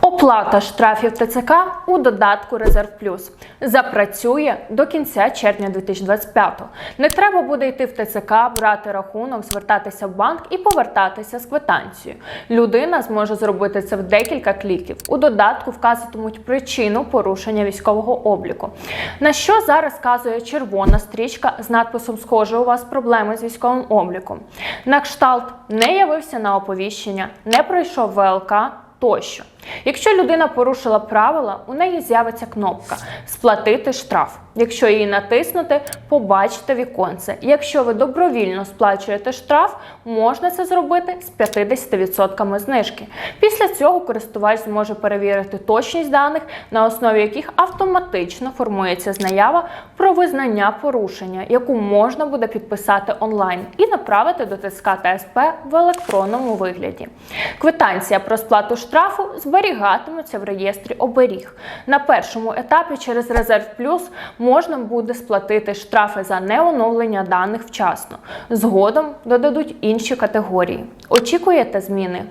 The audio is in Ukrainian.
Оплата штрафів ТЦК у додатку Резерв Плюс запрацює до кінця червня 2025. Не треба буде йти в ТЦК, брати рахунок, звертатися в банк і повертатися з квитанцією. Людина зможе зробити це в декілька кліків. У додатку вказуватимуть причину порушення військового обліку. На що зараз вказує червона стрічка з надписом Схоже, у вас проблеми з військовим обліком. На кшталт не явився на оповіщення, не пройшов ВЛК тощо. Якщо людина порушила правила, у неї з'явиться кнопка Сплатити штраф. Якщо її натиснути, побачите віконце. Якщо ви добровільно сплачуєте штраф, можна це зробити з 50% знижки. Після цього користувач зможе перевірити точність даних, на основі яких автоматично формується знаява про визнання порушення, яку можна буде підписати онлайн і направити до ТСК та СП в електронному вигляді. Квитанція про сплату штрафу зберігатиметься в реєстрі оберіг. На першому етапі через Резерв Плюс можна буде сплатити штрафи за неоновлення даних вчасно. Згодом додадуть інші категорії. Очікуєте зміни?